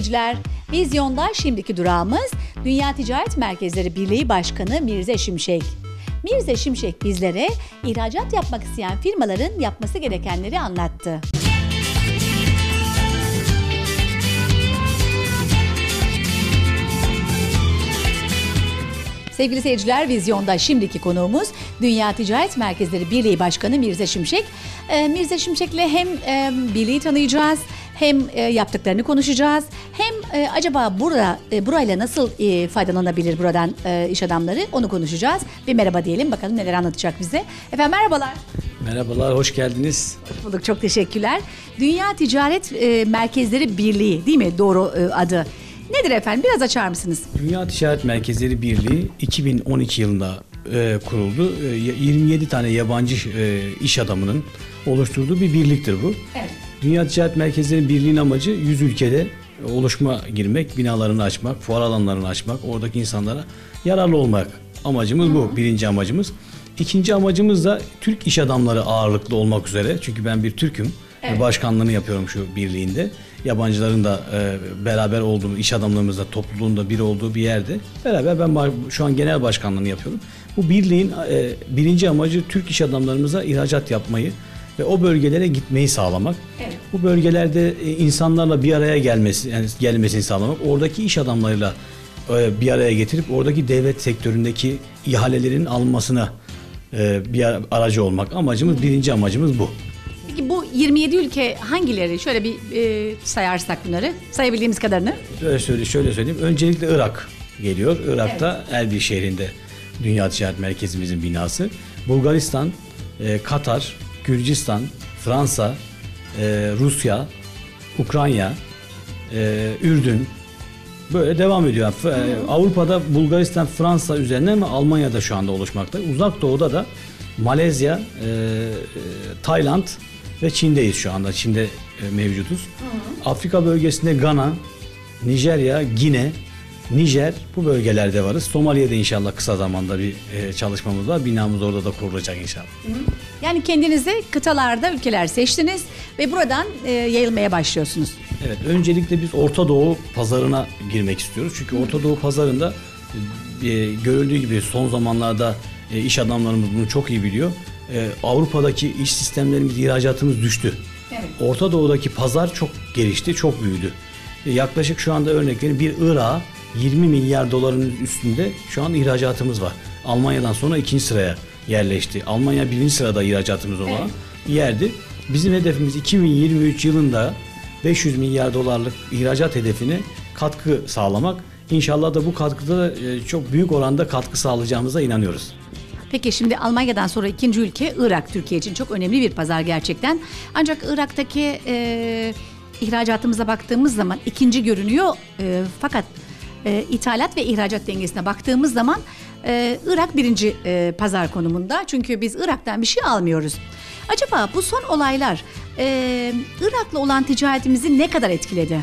seyirciler, Vizyon'da şimdiki durağımız Dünya Ticaret Merkezleri Birliği Başkanı Mirze Şimşek. Mirze Şimşek bizlere ihracat yapmak isteyen firmaların yapması gerekenleri anlattı. Sevgili seyirciler, Vizyon'da şimdiki konuğumuz Dünya Ticaret Merkezleri Birliği Başkanı Mirze Şimşek. Ee, Mirze Şimşek'le hem e, birliği tanıyacağız, hem e, yaptıklarını konuşacağız, hem e, acaba burada e, burayla nasıl e, faydalanabilir buradan e, iş adamları onu konuşacağız. Bir merhaba diyelim bakalım neler anlatacak bize. Efendim merhabalar. Merhabalar, hoş geldiniz. Hoş bulduk, çok teşekkürler. Dünya Ticaret e, Merkezleri Birliği değil mi doğru e, adı? Nedir efendim? Biraz açar mısınız? Dünya Ticaret Merkezleri Birliği 2012 yılında e, kuruldu. E, 27 tane yabancı e, iş adamının oluşturduğu bir birliktir bu. Evet. Dünya Ticaret Merkezleri Birliği'nin amacı 100 ülkede oluşma girmek, binalarını açmak, fuar alanlarını açmak, oradaki insanlara yararlı olmak. Amacımız bu, birinci amacımız. İkinci amacımız da Türk iş adamları ağırlıklı olmak üzere. Çünkü ben bir Türk'üm. Evet. Başkanlığını yapıyorum şu birliğinde. Yabancıların da e, beraber olduğu, iş adamlarımızla topluluğunda bir olduğu bir yerde beraber ben şu an genel başkanlığını yapıyorum. Bu birliğin e, birinci amacı Türk iş adamlarımıza ihracat yapmayı ve o bölgelere gitmeyi sağlamak. Evet. Bu bölgelerde e, insanlarla bir araya gelmesi, yani gelmesini sağlamak, oradaki iş adamlarıyla e, bir araya getirip oradaki devlet sektöründeki ihalelerin alınmasına e, bir ara- aracı olmak. Amacımız, birinci amacımız bu. Peki bu 27 ülke hangileri? Şöyle bir e, sayarsak bunları. Sayabildiğimiz kadarını. Şöyle, söyle, şöyle söyleyeyim. Öncelikle Irak geliyor. Irak'ta Erbil şehrinde Dünya Ticaret Merkezimizin binası. Bulgaristan, e, Katar, Gürcistan, Fransa, e, Rusya, Ukrayna, e, Ürdün böyle devam ediyor. Yani, e, Avrupa'da Bulgaristan, Fransa üzerine ama Almanya'da şu anda oluşmakta. Uzak Doğu'da da Malezya, e, e, Tayland ve Çin'deyiz şu anda. Çin'de e, mevcutuz. Afrika bölgesinde Gana, Nijerya, Gine, Nijer bu bölgelerde varız. Somali'de inşallah kısa zamanda bir e, çalışmamız var. Binamız orada da kurulacak inşallah. Yani kendinize kıtalarda ülkeler seçtiniz ve buradan e, yayılmaya başlıyorsunuz. Evet, öncelikle biz Orta Doğu pazarına girmek istiyoruz. Çünkü Orta Doğu pazarında e, görüldüğü gibi son zamanlarda e, iş adamlarımız bunu çok iyi biliyor. E, Avrupa'daki iş sistemlerimiz, ihracatımız düştü. Evet. Orta Doğu'daki pazar çok gelişti, çok büyüdü. E, yaklaşık şu anda örnek vereyim bir Irak'a 20 milyar doların üstünde şu an ihracatımız var. Almanya'dan sonra ikinci sıraya yerleşti. Almanya birinci sırada ihracatımız olan Evet. yerdi. Bizim hedefimiz 2023 yılında 500 milyar dolarlık ihracat hedefine katkı sağlamak. İnşallah da bu katkıda da, e, çok büyük oranda katkı sağlayacağımıza inanıyoruz. Peki şimdi Almanya'dan sonra ikinci ülke Irak Türkiye için çok önemli bir pazar gerçekten. Ancak Irak'taki e, ihracatımıza baktığımız zaman ikinci görünüyor. E, fakat e, ithalat ve ihracat dengesine baktığımız zaman e, Irak birinci e, pazar konumunda. Çünkü biz Irak'tan bir şey almıyoruz. Acaba bu son olaylar e, Irak'la olan ticaretimizi ne kadar etkiledi?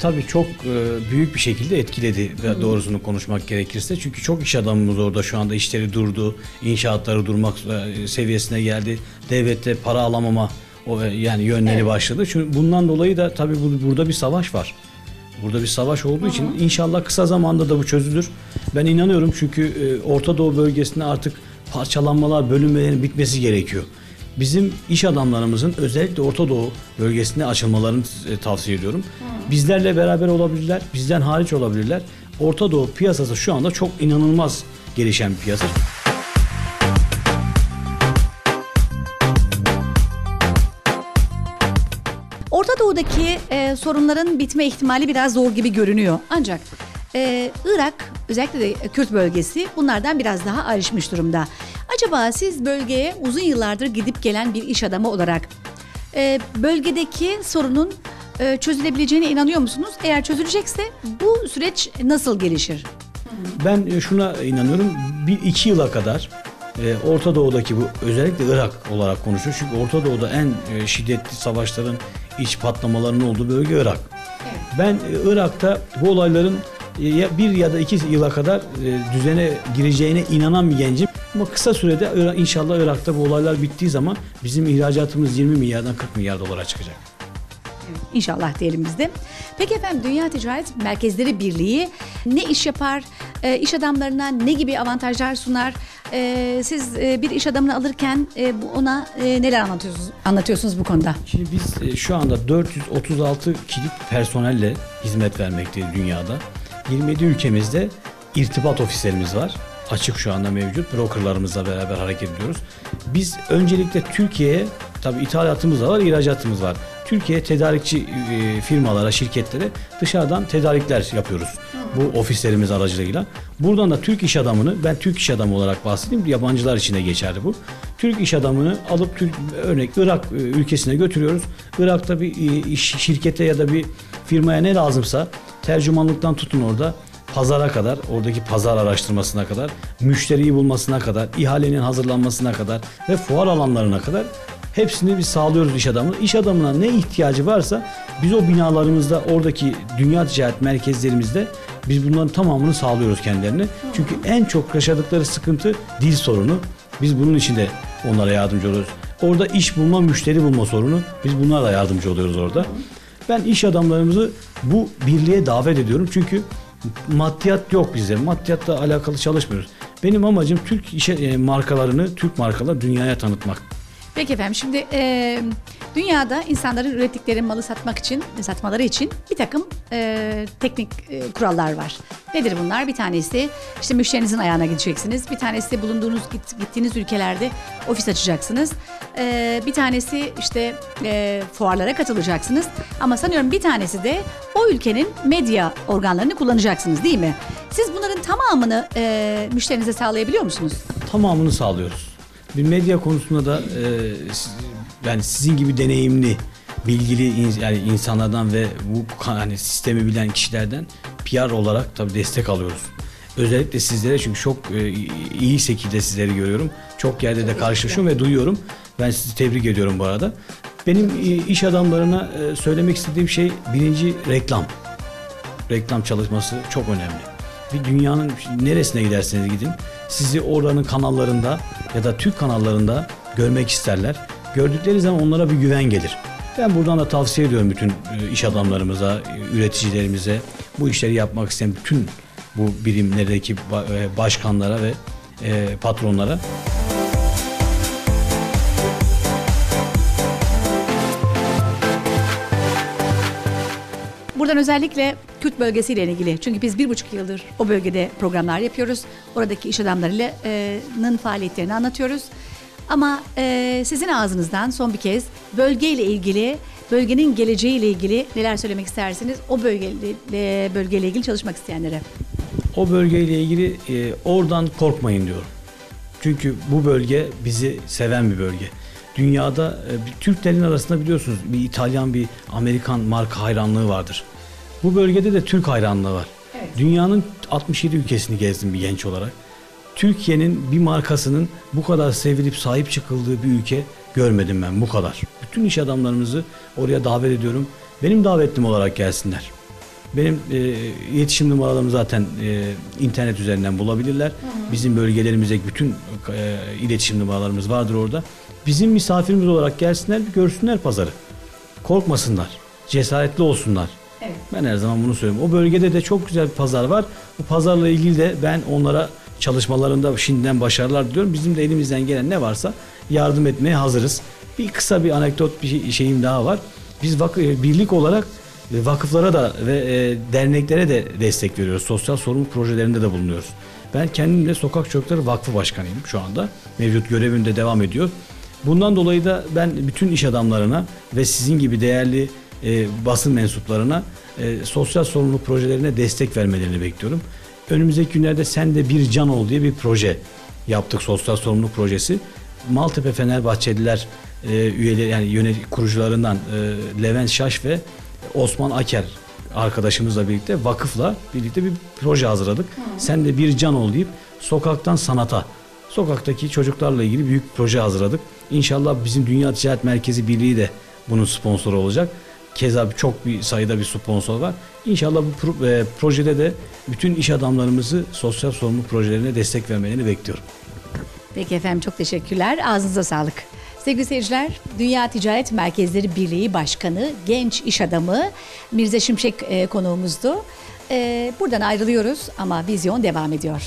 Tabii çok e, büyük bir şekilde etkiledi doğrusunu konuşmak gerekirse. Çünkü çok iş adamımız orada şu anda işleri durdu, inşaatları durmak e, seviyesine geldi. Devlette para alamama o, e, yani yönleri başladı. Çünkü bundan dolayı da tabii bu, burada bir savaş var. Burada bir savaş olduğu için inşallah kısa zamanda da bu çözülür. Ben inanıyorum çünkü e, Orta Doğu bölgesinde artık parçalanmalar, bölünmelerin bitmesi gerekiyor. Bizim iş adamlarımızın özellikle Orta Doğu bölgesinde açılmalarını e, tavsiye ediyorum. Bizlerle beraber olabilirler, bizden hariç olabilirler. Orta Doğu piyasası şu anda çok inanılmaz gelişen bir piyasa. Orta Doğu'daki e, sorunların bitme ihtimali biraz zor gibi görünüyor. Ancak e, Irak özellikle de Kürt bölgesi bunlardan biraz daha ayrışmış durumda. Acaba siz bölgeye uzun yıllardır gidip gelen bir iş adamı olarak e, bölgedeki sorunun e, çözülebileceğine inanıyor musunuz? Eğer çözülecekse bu süreç nasıl gelişir? Ben e, şuna inanıyorum. Bir iki yıla kadar e, Orta Doğu'daki bu özellikle Irak olarak konuşuyor. Çünkü Orta Doğu'da en e, şiddetli savaşların iç patlamalarının olduğu bölge Irak. Ben e, Irak'ta bu olayların e, ya bir ya da iki yıla kadar e, düzene gireceğine inanan bir gencim. Ama kısa sürede inşallah Irak'ta bu olaylar bittiği zaman bizim ihracatımız 20 milyardan 40 milyar dolara çıkacak. İnşallah diyelim. Peki efendim Dünya Ticaret Merkezleri Birliği ne iş yapar? E, iş adamlarına ne gibi avantajlar sunar? E, siz e, bir iş adamını alırken e, ona e, neler anlatıyorsunuz, anlatıyorsunuz bu konuda? Şimdi biz e, şu anda 436 kişilik personelle hizmet vermekteyiz dünyada. 27 ülkemizde irtibat ofislerimiz var. Açık şu anda mevcut. Brokerlarımızla beraber hareket ediyoruz. Biz öncelikle Türkiye'ye tabi ithalatımız da var, ihracatımız var. Türkiye tedarikçi e, firmalara, şirketlere dışarıdan tedarikler yapıyoruz. Bu ofislerimiz aracılığıyla. Buradan da Türk iş adamını, ben Türk iş adamı olarak bahsedeyim, yabancılar için de geçerli bu. Türk iş adamını alıp Türk, örnek Irak e, ülkesine götürüyoruz. Irak'ta bir e, iş, şirkete ya da bir firmaya ne lazımsa tercümanlıktan tutun orada pazara kadar, oradaki pazar araştırmasına kadar, müşteriyi bulmasına kadar, ihalenin hazırlanmasına kadar ve fuar alanlarına kadar hepsini biz sağlıyoruz iş adamına. İş adamına ne ihtiyacı varsa biz o binalarımızda, oradaki dünya ticaret merkezlerimizde biz bunların tamamını sağlıyoruz kendilerine. Çünkü en çok yaşadıkları sıkıntı dil sorunu. Biz bunun için de onlara yardımcı oluyoruz. Orada iş bulma, müşteri bulma sorunu. Biz bunlara da yardımcı oluyoruz orada. Ben iş adamlarımızı bu birliğe davet ediyorum. Çünkü maddiyat yok bizde. Maddiyatla alakalı çalışmıyoruz. Benim amacım Türk işe e, markalarını, Türk markaları dünyaya tanıtmak. Peki efendim şimdi e, dünyada insanların ürettikleri malı satmak için satmaları için bir takım e, teknik e, kurallar var. Nedir bunlar? Bir tanesi işte müşterinizin ayağına gideceksiniz. Bir tanesi bulunduğunuz git, gittiğiniz ülkelerde ofis açacaksınız. E, bir tanesi işte e, fuarlara katılacaksınız. Ama sanıyorum bir tanesi de o ülkenin medya organlarını kullanacaksınız değil mi? Siz bunların tamamını e, müşterinize sağlayabiliyor musunuz? Tamamını sağlıyoruz. Bir medya konusunda da e, yani sizin gibi deneyimli, bilgili yani insanlardan ve bu hani sistemi bilen kişilerden PR olarak tabii destek alıyoruz. Özellikle sizlere çünkü çok e, iyi şekilde sizleri görüyorum. Çok yerde de karşılaşıyorum ve duyuyorum. Ben sizi tebrik ediyorum bu arada. Benim iş adamlarına e, söylemek istediğim şey birinci reklam. Reklam çalışması çok önemli. Bir dünyanın neresine giderseniz gidin sizi oranın kanallarında ya da Türk kanallarında görmek isterler. Gördükleri zaman onlara bir güven gelir. Ben buradan da tavsiye ediyorum bütün e, iş adamlarımıza, e, üreticilerimize, bu işleri yapmak isteyen bütün bu birimlerdeki e, başkanlara ve patronlara. Buradan özellikle Kürt bölgesiyle ilgili. Çünkü biz bir buçuk yıldır o bölgede programlar yapıyoruz. Oradaki iş adamlarının faaliyetlerini anlatıyoruz. Ama sizin ağzınızdan son bir kez bölgeyle ilgili, bölgenin geleceğiyle ilgili neler söylemek istersiniz? O bölgeyle, bölgeyle ilgili çalışmak isteyenlere. O bölgeyle ilgili oradan korkmayın diyorum. Çünkü bu bölge bizi seven bir bölge. Dünyada e, Türklerin arasında biliyorsunuz bir İtalyan bir Amerikan marka hayranlığı vardır. Bu bölgede de Türk hayranlığı var. Dünyanın 67 ülkesini gezdim bir genç olarak. Türkiye'nin bir markasının bu kadar sevilip sahip çıkıldığı bir ülke görmedim ben bu kadar. Bütün iş adamlarımızı oraya davet ediyorum. Benim davetlim olarak gelsinler. Benim e, iletişim numaralarımı zaten e, internet üzerinden bulabilirler. Bizim bölgelerimizdeki bütün e, iletişim numaralarımız vardır orada. Bizim misafirimiz olarak gelsinler, bir görsünler pazarı. Korkmasınlar, cesaretli olsunlar. Ben her zaman bunu söylüyorum. O bölgede de çok güzel bir pazar var. Bu pazarla ilgili de ben onlara çalışmalarında şimdiden başarılar diliyorum. Bizim de elimizden gelen ne varsa yardım etmeye hazırız. Bir kısa bir anekdot bir şey- şeyim daha var. Biz vak- e, birlik olarak e, vakıflara da ve e, derneklere de destek veriyoruz. Sosyal sorumluluk projelerinde de bulunuyoruz. Ben kendim de Sokak Çocukları Vakfı Başkanıyım şu anda. Mevcut görevim de devam ediyor. Bundan dolayı da ben bütün iş adamlarına ve sizin gibi değerli e, basın mensuplarına e, sosyal sorumluluk projelerine destek vermelerini bekliyorum. Önümüzdeki günlerde Sen de Bir Can Ol diye bir proje yaptık sosyal sorumluluk projesi. Maltepe Fenerbahçeliler e, üyeleri yani yönet kurucularından e, Levent Şaş ve Osman Aker arkadaşımızla birlikte vakıfla birlikte bir proje hazırladık. Sen de bir can ol deyip sokaktan sanata sokaktaki çocuklarla ilgili büyük bir proje hazırladık. İnşallah bizim Dünya Ticaret Merkezi Birliği de bunun sponsoru olacak. Keza çok bir sayıda bir sponsor var. İnşallah bu pro- e, projede de bütün iş adamlarımızı sosyal sorumluluk projelerine destek vermelerini bekliyorum. Peki efendim çok teşekkürler. Ağzınıza sağlık. Sevgili seyirciler, Dünya Ticaret Merkezleri Birliği Başkanı, genç iş adamı Mirze Şimşek e, konuğumuzdu. E, buradan ayrılıyoruz ama vizyon devam ediyor.